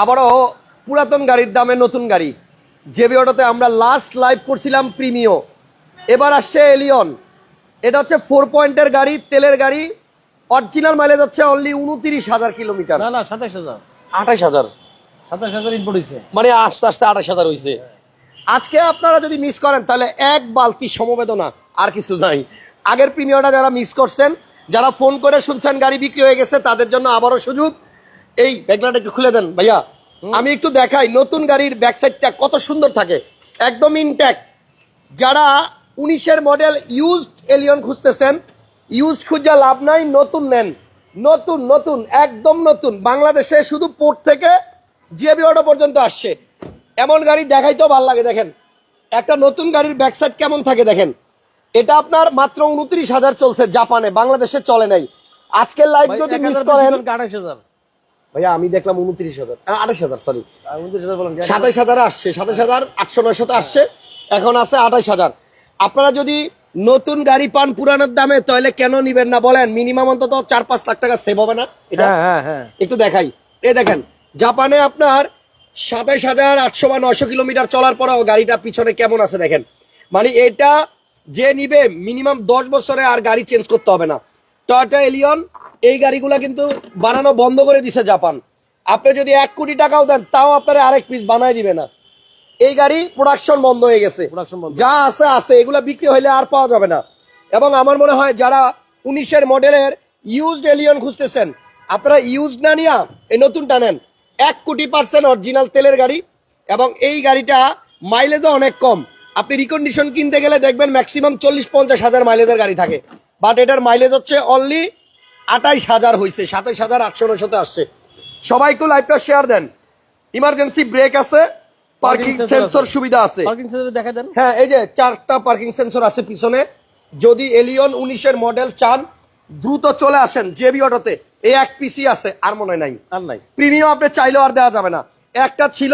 আবারও পুরাতন গাড়ির দামে নতুন গাড়ি। জেবি অটোতে আমরা লাস্ট লাইভ করছিলাম প্রিমিও। এবার আসছে এলিয়ন এটা হচ্ছে ফোর পয়েন্টের গাড়ি তেলের গাড়ি। অরিজিনাল মাইলেজ হচ্ছে অনলি উনত্রিশ হাজার কিলোমিটার না না সাতাশ হাজার। আঠাশ হাজার। সাতাশ হাজার ইনপুট হয়েছে মানে আস্তে আস্তে আঠাশ হাজার হয়েছে আজকে আপনারা যদি মিস করেন তাহলে এক বালতি সমবেদনা আর কিছু নাই। আগের প্রিমিয়রটা যারা মিস করছেন যারা ফোন করে শুনছেন গাড়ি বিক্রি হয়ে গেছে তাদের জন্য আবারও সুযোগ। এই ব্যাগলাটা একটু খুলে দেন ভাইয়া। আমি একটু দেখাই নতুন গাড়ির ব্যাক সাইডটা কত সুন্দর থাকে। একদম ইনট্যাক্ট যারা উনিশের মডেল ইউজড এলিয়ন খুঁজতেছেন ইউজড খুঁজে লাভ নাই নতুন নেন। নতুন নতুন একদম নতুন। বাংলাদেশে শুধু পোর্ট থেকে জিএবি অটো পর্যন্ত আসছে। এমন গাড়ি দেখাইতেও ভালো লাগে দেখেন। একটা নতুন গাড়ির ব্যাক সাইড কেমন থাকে দেখেন। এটা আপনার মাত্র উনত্রিশ হাজার চলছে জাপানে বাংলাদেশে চলে নাই। আজকের লাইভ যদি মিস হাজার করেন বেশি করে আঠাশ হাজার ভাইয়া আমি দেখলাম উনত্রিশ হাজার আঠাশ হাজার সরি উনত্রিশ হাজার সাতাইশ হাজারে আসছে সাতাইশ হাজার আটশো নয়শোতে আসছে এখন আছে আঠাইশ হাজার। আপনারা যদি নতুন গাড়ি পান পুরানোর দামে তাহলে কেন নিবেন না? বলেন মিনিমাম অন্তত চার পাঁচ লাখ টাকা সেভ হবে না? এটা হ্যাঁ হ্যাঁ হ্যাঁ। একটু দেখাই। এ দেখেন জাপানে আপনার সাতাইশ হাজার আটশো বা নয়শো কিলোমিটার চলার পরেও গাড়িটা পিছনে কেমন আছে দেখেন? মানে এটা যে নিবে মিনিমাম দশ বছরে আর গাড়ি চেঞ্জ করতে হবে না। টয়টা এলিয়ন এই গাড়িগুলা কিন্তু বানানো বন্ধ করে দিছে জাপান। আপনি যদি এক কোটি টাকাও দেন তাও আপনারা আরেক পিস বানাই দিবে না। এই গাড়ি প্রোডাকশন বন্ধ হয়ে গেছে। যা আছে আছে। এগুলা বিক্রি হইলে আর পাওয়া যাবে না। এবং আমার মনে হয় যারা উনিশের মডেলের ইউজড এলিয়ন খুঁজতেছেন আপনারা ইউজড না নিয়া এই নতুনটা নেন। এক কোটি পার্সেন্ট অরিজিনাল তেলের গাড়ি এবং এই গাড়িটা মাইলেজও অনেক কম। আপনি রিকন্ডিশন কিনতে গেলে দেখবেন ম্যাক্সিমাম চল্লিশ পঞ্চাশ হাজার মাইলেজের গাড়ি থাকে। বাট এটার মাইলেজ হচ্ছে অনলি আঠাইশ হাজার হয়েছে সাতাইশ হাজার আটশো নশোতে আসছে। সবাই একটু লাইভটা শেয়ার দেন। ইমার্জেন্সি ব্রেক আছে পার্কিং সেন্সর সুবিধা আছে। পার্কিং সেন্টারে দেখা দেন। হ্যাঁ এই যে চারটা পার্কিং সেন্সর আছে পিছনে। যদি এলিয়ন উনিশের মডেল চান দ্রুত চলে আসেন জেবি অটোতে এই এক পিসি আছে আর মনে নাই। আর নাই। প্রিমিয়াম আপনি চাইলেও আর দেওয়া যাবে না। একটা ছিল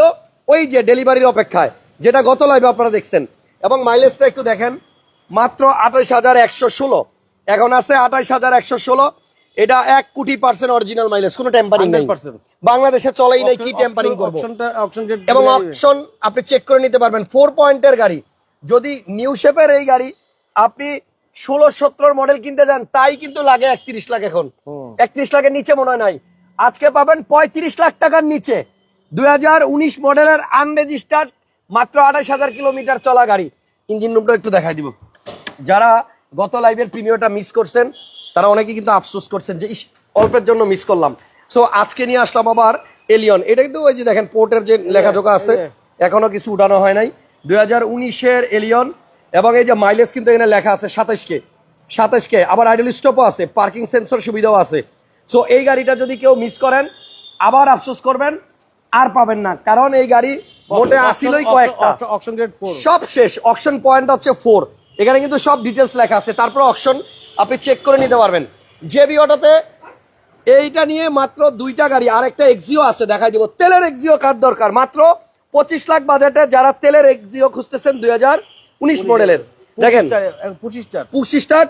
ওই যে ডেলিভারির অপেক্ষায় যেটা গত লাইভে আপনারা দেখছেন। এবং মাইলেজটা একটু দেখেন মাত্র আঠাইশ হাজার একশো ষোলো। এখন আছে আঠাইশ হাজার একশো ষোলো। এটা এক কোটি পার্সেন্ট অরিজিনাল মাইলেজ কোনো টেম্পারিং নেই। 100% বাংলাদেশে চলেই নাই কি টেম্পারিং করব? অপশনটা অপশন গেট এবং অপশন আপনি চেক করে নিতে পারবেন ফোর পয়েন্টের গাড়ি। যদি নিউ শেপের এই গাড়ি আপনি ষোলো সতেরোর মডেল কিনতে যান তাই কিন্তু লাগে একত্রিশ লাখ এখন। একত্রিশ লাখের নিচে মনে হয় নাই। আজকে পাবেন পঁয়ত্রিশ লাখ টাকার নিচে। দুই হাজার উনিশ মডেলের আনরেজিস্টার্ড মাত্র আঠাশ হাজার কিলোমিটার চলা গাড়ি। ইঞ্জিন রুমটা একটু দেখাই দিব। যারা গত লাইভের প্রিমিয়রটা মিস করছেন তারা অনেকে কিন্তু আফসোস করছেন যে ইস অল্পের জন্য মিস করলাম। সো আজকে নিয়ে আসলাম আবার এলিয়ন এটা কিন্তু ওই যে দেখেন পোর্টের যে লেখাজোকা আছে এখনও কিছু উঠানো হয় নাই। দুই হাজার উনিশের এলিয়ন এবং এই যে মাইলেজ কিন্তু এখানে লেখা আছে সাতাশ কে সাতাশ কে আবার আইডল স্টপও আছে পার্কিং সেন্সর সুবিধাও আছে। সো এই গাড়িটা যদি কেউ মিস করেন আবার আফসোস করবেন আর পাবেন না। কারণ এই গাড়ি মোটে আসিলই কয়েকটা। সব শেষ। অকশন পয়েন্ট হচ্ছে ফোর এখানে কিন্তু সব ডিটেলস লেখা আছে। তারপর অকশন আপনি চেক করে নিতে পারবেন। জেবি অটোতে এইটা নিয়ে মাত্র দুইটা গাড়ি আর একটা এক্সিও আছে দেখাই দিব। তেলের এক্সিও কার দরকার? মাত্র পঁচিশ লাখ বাজেটে যারা তেলের এক্সিও খুঁজতেছেন দুই হাজার উনিশ মডেলের দেখেন। পঁচিশ স্টার্ট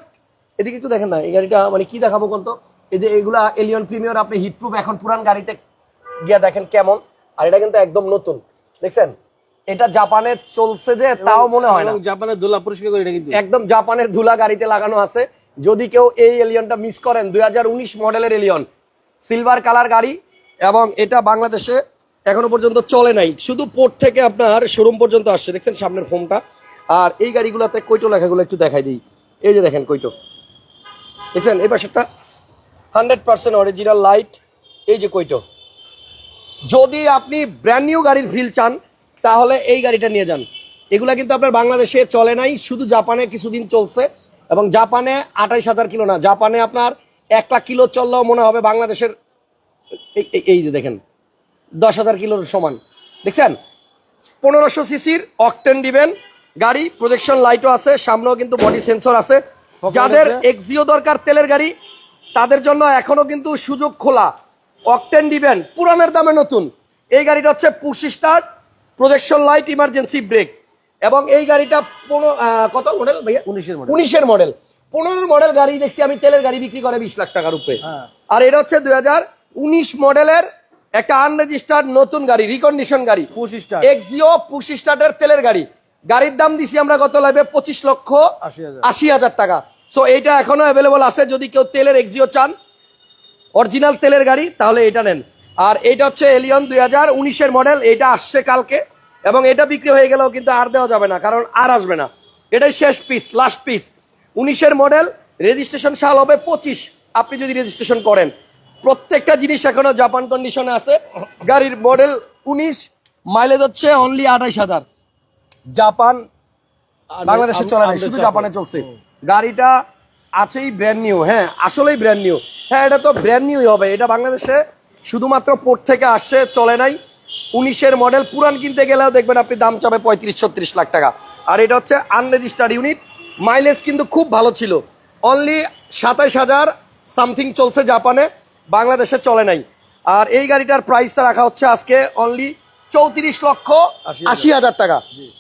এদিকে একটু দেখেন না এই গাড়িটা মানে কি দেখাবো কোন তো? এই যে এগুলা এলিয়ন প্রিমিয়ার আপনি হিটপ্রুফ এখন পুরান গাড়িতে গিয়া দেখেন কেমন। আর এটা কিন্তু একদম নতুন। দেখছেন? এটা জাপানে চলছে যে তাও মনে হয় না। জাপানের ধুলা পরিষ্কার করে এটা কিন্তু। একদম জাপানের ধুলা গাড়িতে লাগানো আছে। যদি কেউ এই এলিয়নটা মিস করেন দু হাজার উনিশ মডেলের এলিয়ন সিলভার কালার গাড়ি, এবং এটা বাংলাদেশে এখনও পর্যন্ত চলে নাই। শুধু পোর্ট থেকে আপনার শোরুম পর্যন্ত আসছে। দেখছেন সামনের ফোনটা আর এই গাড়িগুলোতে কৈটো লেখাগুলো একটু দেখাই দিই। এই যে দেখেন কৈটো দেখছেন? এই পাশেরটা? হান্ড্রেড পার্সেন্ট অরিজিনাল লাইট এই যে কৈটো যদি আপনি ব্র্যান্ড নিউ গাড়ির ফিল চান, তাহলে এই গাড়িটা নিয়ে যান। এগুলা কিন্তু আপনার বাংলাদেশে চলে নাই, শুধু জাপানে কিছুদিন চলছে। এবং জাপানে আঠাইশ হাজার কিলো না জাপানে আপনার এক লাখ কিলো চললেও মনে হবে বাংলাদেশের এই- যে দেখেন দশ হাজার কিলোর সমান দেখছেন? পনেরোশো সিসির অকটেন দিবেন গাড়ি প্রজেকশন লাইটও আছে সামনেও কিন্তু বডি সেন্সর আছে। যাদের এক্সিও দরকার তেলের গাড়ি তাদের জন্য এখনও কিন্তু সুযোগ খোলা। অকটেন দিবেন পুরানের দামে নতুন। এই গাড়িটা হচ্ছে push start projection light emergency brake এবং এই গাড়িটা পনেরো কত মডেল ভাইয়া? উনিশের মডেল উনিশের মডেল পনেরো মডেল গাড়ি দেখছি আমি তেলের গাড়ি বিক্রি করে বিশ লাখ টাকার উপরে। হ্যাঁ। আর এটা হচ্ছে দুই হাজার উনিশ মডেলের একটা আনরেজিস্টার্ড নতুন গাড়ি রিকন্ডিশন গাড়ি। এক্সিও পুশ স্টার্টের তেলের গাড়ি। গাড়ির দাম দিছি আমরা গত লাইভে পঁচিশ লক্ষ আশি হাজার। আশি হাজার টাকা। সো এইটা এখনও অ্যাভেলেবল আছে যদি কেউ তেলের এক্সিও চান অরিজিনাল তেলের গাড়ি তাহলে এটা নেন। আর এটা হচ্ছে এলিয়ন দুই হাজার উনিশের মডেল এটা আসছে কালকে। এবং এটা বিক্রি হয়ে গেলেও কিন্তু আর দেওয়া যাবে না কারণ আর আসবে না। এটাই শেষ পিস লাস্ট পিস উনিশের মডেল রেজিস্ট্রেশন সাল হবে পঁচিশ। আপনি যদি রেজিস্ট্রেশন করেন প্রত্যেকটা জিনিস এখনও জাপান কন্ডিশনে আছে। গাড়ির মডেল উনিশ মাইলেজ হচ্ছে অনলি আঠাইশ হাজার। জাপান বাংলাদেশে চলে না শুধু জাপানে চলছে। গাড়িটা আছেই ব্র্যান্ড নিউ হ্যাঁ আসলেই ব্র্যান্ড নিউ হ্যাঁ এটা তো ব্র্যান্ড নিউই হবে। এটা বাংলাদেশে শুধুমাত্র পোর্ট থেকে আসছে চলে নাই। উনিশের মডেল পুরান কিনতে গেলেও দেখবেন আপনি দাম চাবে পঁয়ত্রিশ ছত্রিশ লাখ টাকা। আর এটা হচ্ছে আনরেজিস্টার্ড ইউনিট মাইলেজ কিন্তু খুব ভালো ছিল। অনলি সাতাইশ হাজার সামথিং চলছে জাপানে বাংলাদেশে চলে নাই। আর এই গাড়িটার প্রাইস রাখা হচ্ছে আজকে অনলি চৌত্রিশ লক্ষ আশি হাজার। টাকা।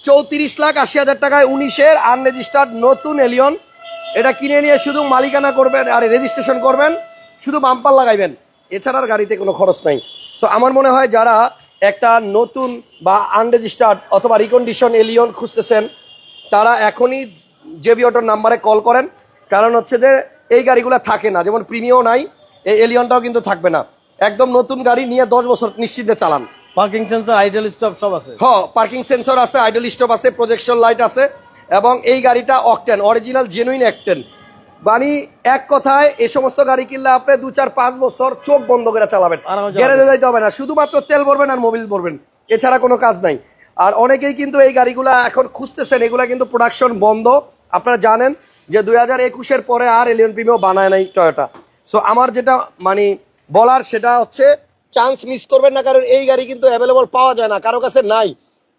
চৌত্রিশ লাখ আশি হাজার টাকায় উনিশের আনরেজিস্টার্ড নতুন এলিয়ন এটা কিনে নিয়ে শুধু মালিকানা করবেন আর রেজিস্ট্রেশন করবেন শুধু বাম্পার লাগাইবেন। এছাড়া আর গাড়িতে কোনো খরচ নাই। সো আমার মনে হয় যারা একটা নতুন বা আনরেজিস্টার্ড অথবা রিকন্ডিশন এলিয়ন খুঁজতেছেন তারা এখনই জেবি অটোর নাম্বারে কল করেন। কারণ হচ্ছে যে এই গাড়িগুলো থাকে না যেমন প্রিমিও নাই এই এলিয়নটাও কিন্তু থাকবে না। একদম নতুন গাড়ি নিয়ে দশ বছর নিশ্চিন্তে চালান। পার্কিং সেন্সর আইডল স্টপ সব আছে। হ পার্কিং সেন্সর আছে আইডল স্টপ আছে প্রজেকশন লাইট আছে এবং এই গাড়িটা অকটেন অরিজিনাল জেনুইন অ্যাক্টেন মানে এক কথায় এই সমস্ত গাড়ি কিনলে আপনি দু চার পাঁচ বছর চোখ বন্ধ করে চালাবেন। গ্যারেজে যাইতে হবে না শুধুমাত্র তেল ভরবেন আর মোবিল ভরবেন এছাড়া কোনো কাজ নাই। আর অনেকেই কিন্তু এই গাড়িগুলা এখন খুঁজতেছেন এগুলা কিন্তু প্রোডাকশন বন্ধ। আপনারা জানেন যে দুই হাজার একুশের পরে আর এলিয়ন প্রিমিও বানায় নাই টয়োটা সো আমার যেটা মানে বলার সেটা হচ্ছে চান্স মিস করবেন না কারণ এই গাড়ি কিন্তু অ্যাভেলেবল পাওয়া যায় না কারও কাছে নাই।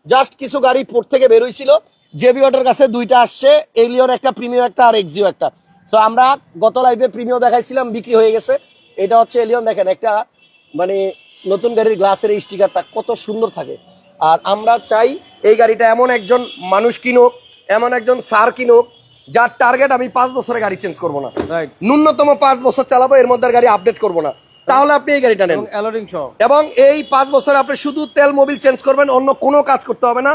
জাস্ট কিছু গাড়ি পোর্ট থেকে বেরোইছিল জেবি অটোর কাছে দুইটা আসছে এলিয়ন একটা প্রিমিয়াম একটা আর এক্সিও একটা। সো আমরা গত লাইভে প্রিমিয়াম দেখাইছিলাম বিক্রি হয়ে গেছে। এটা হচ্ছে এলিয়ন দেখেন একটা মানে নতুন গাড়ির গ্লাসের এই স্টিকারটা কত সুন্দর থাকে। আর আমরা চাই এই গাড়িটা এমন একজন মানুষ কিনুক এমন একজন সার কিনুক যার টার্গেট আমি পাঁচ বছরে গাড়ি চেঞ্জ করব না। ন্যূনতম পাঁচ বছর চালাবো এর মধ্যে গাড়ি আপডেট করব না। তাহলে আপনি এই গাড়িটা নেন। এবং এই পাঁচ বছরে আপনি শুধু তেল মোবিল চেঞ্জ করবেন অন্য কোনো কাজ করতে হবে না।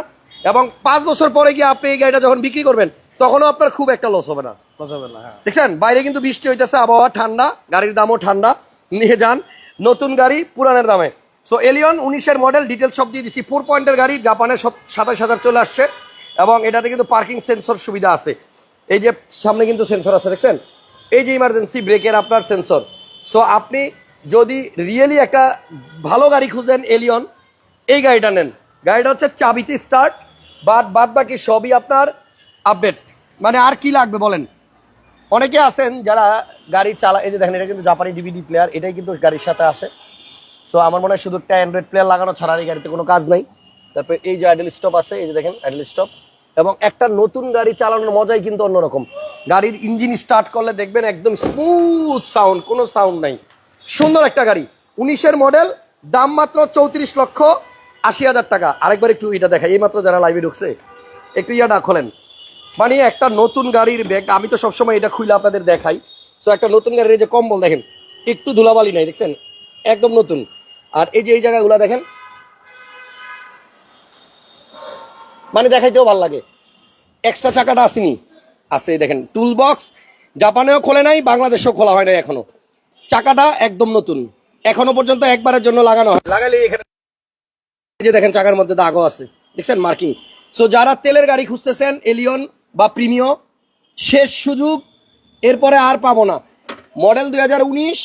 এবং পাঁচ বছর পরে গিয়ে আপনি এই গাড়িটা যখন বিক্রি করবেন তখনও আপনার খুব একটা লস হবে না। দেখছেন? বাইরে কিন্তু বৃষ্টি হইতেছে, আবহাওয়া ঠান্ডা, গাড়ির দামও ঠান্ডা। নিয়ে যান, নতুন গাড়ি পুরানের দামে। সো এলিয়ন উনিশের মডেল ডিটেলস সব দিয়ে দিচ্ছি ফোর পয়েন্টের গাড়ি জাপানে সাতাশ হাজার চলে আসছে। এবং এটাতে কিন্তু পার্কিং সেন্সর সুবিধা আছে। এই যে সামনে কিন্তু সেন্সর আছে, দেখছেন? এই যে ইমার্জেন্সি ব্রেকের আপনার সেন্সর সো আপনি যদি রিয়েলি একটা ভালো গাড়ি খুঁজেন এলিয়ন এই গাড়িটা নেন। গাড়িটা হচ্ছে চাবিতে স্টার্ট বাদ বাদ বাকি সবই আপনার আপডেট মানে আর কি লাগবে বলেন? অনেকে আছেন যারা গাড়ি চালা এই যে দেখেন, এটা কিন্তু জাপানি ডিভিডি প্লেয়ার এটাই কিন্তু গাড়ির সাথে আসে। সো আমার মনে হয় শুধু একটা অ্যান্ড্রয়েড প্লেয়ার লাগানো ছাড়া এই গাড়িতে কোনো কাজ নাই। তারপরে এই যে আইডল স্টপ আছে, এই যে দেখেন আইডল স্টপ এবং একটা নতুন গাড়ি চালানোর মজাই কিন্তু অন্যরকম। গাড়ির ইঞ্জিন স্টার্ট করলে দেখবেন একদম স্মুথ সাউন্ড কোনো সাউন্ড নাই। সুন্দর একটা গাড়ি। উনিশের মডেল দাম মাত্র চৌত্রিশ লক্ষ আশি হাজার টাকা। আরেকবার একটু এটা দেখাই, এই মাত্র যারা লাইভে ঢুকছে, একটু ইয়াটা খোলেন। মানে একটা নতুন গাড়ির ব্যাগ আমি তো সবসময় এটা খুলে আপনাদের দেখাই। সো একটা নতুন গাড়ির যে কম্বল, দেখেন, একটু ধুলাবালি নাই, দেখছেন? একদম নতুন। আর এই যে এই জায়গাগুলো, দেখেন মানে দেখাইতেও ভালো লাগে। এক্সট্রা চাকাটা আসেনি। আছে, দেখেন টুল বক্স জাপানেও খোলে নাই, বাংলাদেশেও খোলা হয় নাই এখনও। চাকাটা একদম নতুন। এখনও পর্যন্ত একবারের জন্য লাগানো হয়। লাগালে এখানে যে দেখেন, চাকার মধ্যে দাগও আছে। দেখছেন মার্কিং সো যারা তেলের গাড়ি খুঁজতেছেন এলিয়ন বা প্রিমিয় শেষ সুযোগ এরপরে আর পাবো না। মডেল দুই হাজার উনিশ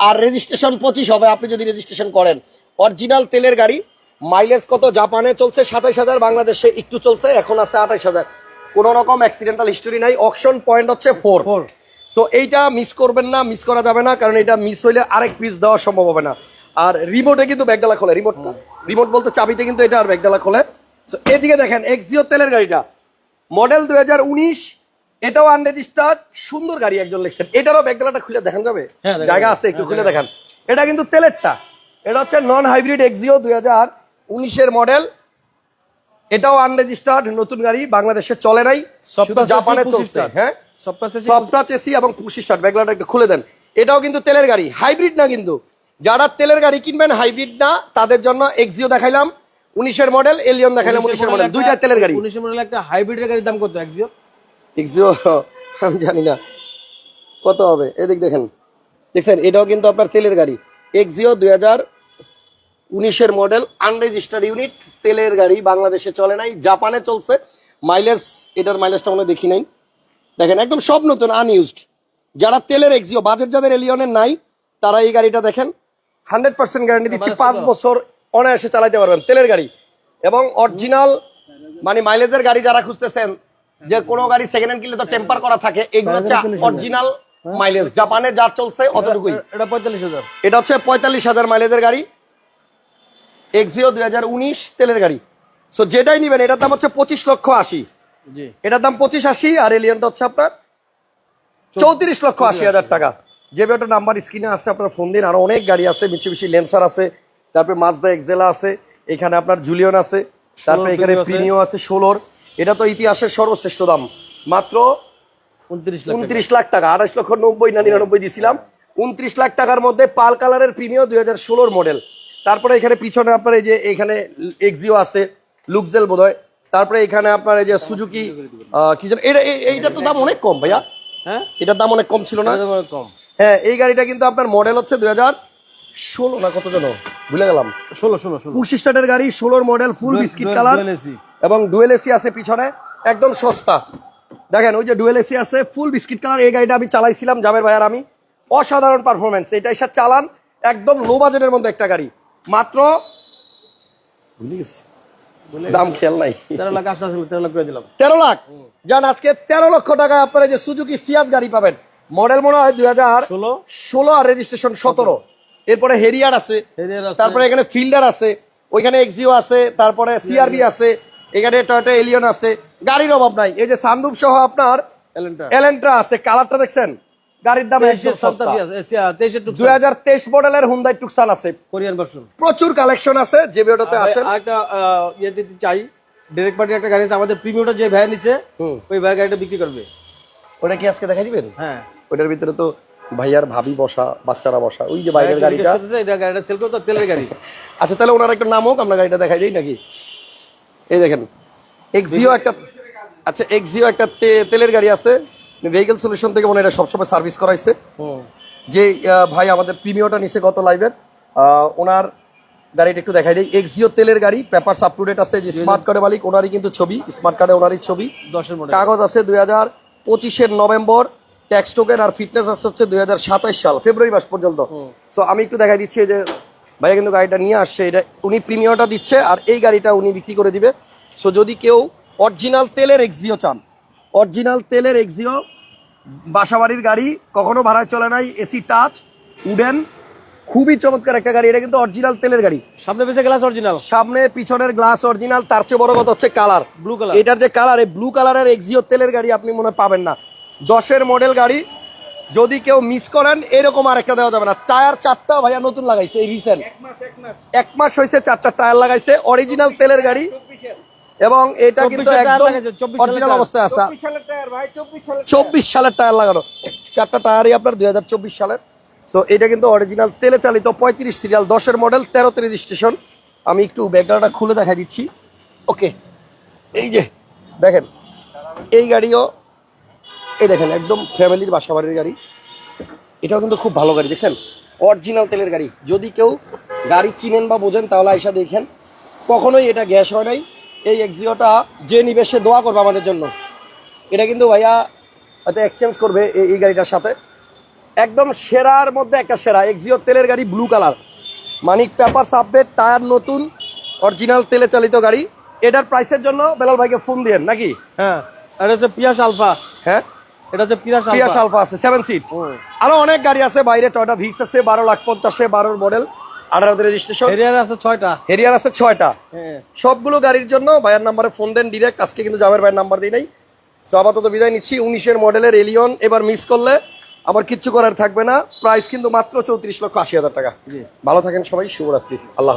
আর রেজিস্ট্রেশন পঁচিশ হবে আপনি যদি রেজিস্ট্রেশন করেন। অরিজিনাল তেলের গাড়ি মাইলেজ কত? জাপানে চলছে সাতাইশ হাজার বাংলাদেশে একটু চলছে এখন আছে আঠাইশ হাজার। কোনো রকম অ্যাক্সিডেন্টাল হিস্টোরি নাই অকশন পয়েন্ট হচ্ছে ফোর ফোর সো এইটা মিস করবেন না মিস করা যাবে না কারণ এটা মিস হইলে আরেক পিস দেওয়া সম্ভব হবে না। আর রিমোটে কিন্তু ব্যাগডালা খোলে রিমোটটা রিমোট বলতে চাবিতে কিন্তু এটা আর ব্যাগডালা খোলে। সো এদিকে দেখেন এক্সিও তেলের গাড়িটা। মডেল দুই এটাও আনরেজিস্টার্ড সুন্দর গাড়ি একজন লিখছেন। এটারও ব্যাগডালাটা খুলে দেখান যাবে হ্যাঁ, জায়গা আছে একটু খুলে দেখান। এটা কিন্তু তেলেরটা। এটা হচ্ছে নন হাইব্রিড এক্সিও দুই হাজার উনিশের মডেল এটাও আনরেজিস্টার্ড নতুন গাড়ি বাংলাদেশে চলে নাই জাপানে চলছে। হ্যাঁ? সবটা চেসি এবং ব্যাগলাটা একটু খুলে দেন। এটাও কিন্তু তেলের গাড়ি হাইব্রিড না কিন্তু। যারা তেলের গাড়ি কিনবেন হাইব্রিড না তাদের জন্য এক্সিও দেখাইলাম। উনিশের মডেল এলিয়ন দেখাইলাম উনিশের মডেল দুইটা তেলের গাড়ি। উনিশের মডেল একটা হাইব্রিডের গাড়ির দাম কত? একজিও এক্সিও আমি জানি না। কত হবে? এদিক দেখেন। দেখছেন? এটাও কিন্তু আপনার তেলের গাড়ি। এক্সিও দুই হাজার উনিশের মডেল আনরেজিস্টার্ড ইউনিট তেলের গাড়ি। বাংলাদেশে চলে নাই জাপানে চলছে। মাইলেজ এটার মাইলেজটা মনে দেখি নাই। দেখেন একদম সব নতুন আনইউজড যারা তেলের এক্সিও বাজেট যাদের এলিয়নের নাই তারা এই গাড়িটা দেখেন। হান্ড্রেড পার্সেন্ট গ্যারান্টি দিচ্ছি পাঁচ বছর অনায়াসে চালাতে পারবেন তেলের গাড়ি। এবং অরিজিনাল মানে মাইলেজের গাড়ি যারা খুঁজতেছেন যে কোনো গাড়ি সেকেন্ড হ্যান্ড কিনলে তো টেম্পার করা থাকে এগুলো হচ্ছে অরিজিনাল মাইলেজ জাপানে যা চলছে অতটুকুই। এটা পঁয়তাল্লিশ হাজার। এটা হচ্ছে পঁয়তাল্লিশ হাজার মাইলেজের গাড়ি। এক্সিও দুই হাজার উনিশ তেলের গাড়ি। সো যেটাই নিবেন এটার দাম হচ্ছে পঁচিশ লক্ষ আশি। এটার দাম পঁচিশ আশি আর এলিয়নটা হচ্ছে আপনার চৌত্রিশ লক্ষ আশি হাজার টাকা। যে ওটা নাম্বার স্ক্রিনে আছে আপনার ফোন দিন। আরও অনেক গাড়ি আছে মিছি মিছি লেন্সার আছে। তারপরে মাজদা এক্সেলা আছে এখানে আপনার জুলিয়ন আছে তারপরে এখানে Premio আছে। প্রিমিও আছে ষোলোর এটা তো ইতিহাসের সর্বশ্রেষ্ঠ দাম। মাত্র উনত্রিশ লাখ টাকা। উনত্রিশ লাখ টাকা আঠাশ লক্ষ নব্বই না নিরানব্বই দিছিলাম। উনত্রিশ লাখ টাকার মধ্যে পাল কালারের প্রিমিও দুই হাজার ষোলোর মডেল তারপরে এখানে পিছনে আপনার এই যে এখানে এক্সিও আছে লুকজেল বোধ হয় তারপরে এখানে আপনার এই যে সুজুকি কি যেন এটা এইটার তো দাম অনেক কম ভাইয়া। হ্যাঁ? এটার দাম অনেক কম ছিল না? কম। হ্যাঁ এই গাড়িটা কিন্তু আপনার মডেল হচ্ছে দুই হাজার ষোলো না কত যেন? ভুলে গেলাম। ষোলো ষোলো ষোলো। পুশ স্টার্টের গাড়ি ষোলোর মডেল ফুল বিস্কিট কালার এবং ডুয়েল এসি আছে পিছনে একদম সস্তা। দেখেন ওই যে ডুয়েল এসি আছে ফুল বিস্কিট কালার এই গাড়িটা আমি চালাইছিলাম জাবের ভাইয়ার আমি। অসাধারণ পারফরমেন্স এটা এসে চালান একদম লো বাজেটের মধ্যে একটা গাড়ি। মাত্র দাম খেয়াল নাই। তেরো লাখ আশি ছিল তেরো লাখ করে দিলাম। তেরো লাখ? যান আজকে তেরো লক্ষ টাকা আপনারা যে সুজুকি সিয়াজ গাড়ি পাবেন। মডেল মনে হয় দুই হাজার ষোলো। ষোলো আর রেজিস্ট্রেশন সতেরো। এরপরে হেরিয়ার আছে তারপরে এখানে ফিল্ডার আছে ওইখানে এক্সিও আছে তারপরে সিআরবি আছে এখানে টয়টা এলিয়ন আছে গাড়ির অভাব নাই। এই যে সানরুফ সহ আপনার এলেন্ট্রা আছে কালারটা দেখছেন? গাড়ির দাম টুকসান দুই হাজার তেইশ মডেলের হুন্দাই টুকসান আছে। কোরিয়ান ভার্সন প্রচুর কালেকশন আছে যে ভিডিওটাতে আসেন। আরেকটা আহ, ইয়ে দিতে চাই। ডিরেক্ট পার্টির একটা গাড়ি আছে আমাদের প্রিমিয়ামটা যে ভ্যান ওই ভ্যান গাড়িটা বিক্রি করবে। ওটা কি আজকে দেখা দিবেন? হ্যাঁ। ওটার ভিতরে তো ভাইয়ার ভাবি বসা বাচ্চারা বসা ওই যে বাইরের গাড়িটা। এটা গাড়িটা সেল করতে তেলের গাড়ি। আচ্ছা তাহলে ওনার একটা নাম হোক আমরা গাড়িটা দেখাই দিই নাকি? এই দেখেন এক্সিও একটা আচ্ছা এক্সিও একটা তেলের গাড়ি আছে। ভেহিকেল সলিউশন থেকে মনে হয় এটা সবসময় সার্ভিস করাইছে। যে ভাই আমাদের প্রিমিয়টা নিছে গত লাইভের ওনার গাড়িটা একটু দেখাই দিই। এক্সিও তেলের গাড়ি পেপারস আপ টু ডেট আছে যে স্মার্ট কার্ডের মালিক ওনারই কিন্তু ছবি স্মার্ট কার্ডে ওনারই ছবি। কাগজ আছে দুই হাজার পঁচিশের নভেম্বর। ট্যাক্স টোকেন আর ফিটনেস আছে হচ্ছে দুই হাজার সাতাশ সাল ফেব্রুয়ারি মাস পর্যন্ত। সো আমি একটু দেখাই দিচ্ছি যে ভাইয়া কিন্তু গাড়িটা নিয়ে আসছে এটা উনি প্রিমিয়মটা দিচ্ছে আর এই গাড়িটা উনি বিক্রি করে দিবে। সো যদি কেউ অরিজিনাল তেলের এক্সিও চান অরিজিনাল তেলের এক্সিও বাসাবাড়ির গাড়ি কখনো ভাড়ায় চলে নাই এসি টাচ উডেন খুবই চমৎকার একটা গাড়ি এটা কিন্তু অরিজিনাল তেলের গাড়ি। সামনে পেছে গ্লাস অরিজিনাল সামনে পিছনের গ্লাস অরিজিনাল তার চেয়ে বড় কথা হচ্ছে কালার ব্লু কালার এটার যে কালার এই ব্লু কালারের এক্সিও তেলের গাড়ি আপনি মনে পাবেন না। দশের মডেল গাড়ি। যদি কেউ মিস করেন এরকম আরেকটা দেওয়া যাবে না। টায়ার চারটা ভাইয়া নতুন লাগাইছে এই রিসেন্ট এক মাস হয়েছে চারটা টায়ার লাগাইছে অরিজিনাল তেলের গাড়ি। এবং এটা কিন্তু 24 টায়ার একদম লাগাইছে, 24 সালের অরিজিনাল অবস্থায় আছে। চব্বিশ সালের টায়ার লাগানো। চারটা টায়ারই আপনার দুই হাজার চব্বিশ সালের। সো এটা কিন্তু অরিজিনাল তেলে চালিত পঁয়ত্রিশ সিরিয়াল দশের মডেল তেরো তেরোতে রেজিস্ট্রেশন আমি একটু ব্যাকগ্রাউন্ডটা খুলে দেখা দিচ্ছি। ওকে এই যে দেখেন এই গাড়িও এই দেখেন একদম ফ্যামিলির বাসা বাড়ির গাড়ি। এটাও কিন্তু খুব ভালো গাড়ি দেখছেন? অরিজিনাল তেলের গাড়ি। যদি কেউ গাড়ি চিনেন বা বোঝেন তাহলে আইসা দেখেন। কখনোই এটা গ্যাস হয় নাই। এই এক্সিওটা যে নিবে সে দোয়া করবে আমাদের জন্য। এটা কিন্তু ভাইয়া হয়তো এক্সচেঞ্জ করবে এই এই গাড়িটার সাথে। একদম সেরার মধ্যে একটা সেরা। এক্সিও তেলের গাড়ি ব্লু কালার মানিক পেপার আপডেট টায়ার নতুন অরিজিনাল তেলে চালিত গাড়ি। এটার প্রাইসের জন্য বেলাল ভাইকে ফোন দিয়েন নাকি? হ্যাঁ এটা হচ্ছে পিয়াস আলফা। হ্যাঁ? এটা হচ্ছে পিয়াস আলফা আছে সেভেন সিট আরও অনেক গাড়ি আছে বাইরে টয়টা ভিক্স আছে বারো লাখ পঞ্চাশে বারোর মডেল আঠারোতে রেজিস্ট্রেশন হেরিয়ার আছে ছয়টা। হেরিয়ার আছে ছয়টা। হ্যাঁ। সবগুলো গাড়ির জন্য ভাইয়ের নাম্বারে ফোন দেন ডিরেক্ট আজকে কিন্তু ভাইয়ের নাম্বার দিই নাই। তো আপাতত বিদায় নিচ্ছি উনিশের মডেলের এলিয়ন এবার মিস করলে আমার কিচ্ছু করার থাকবে না। প্রাইস কিন্তু মাত্র চৌত্রিশ লক্ষ আশি হাজার টাকা। ভালো থাকেন সবাই শুভরাত্রি। আল্লাহ।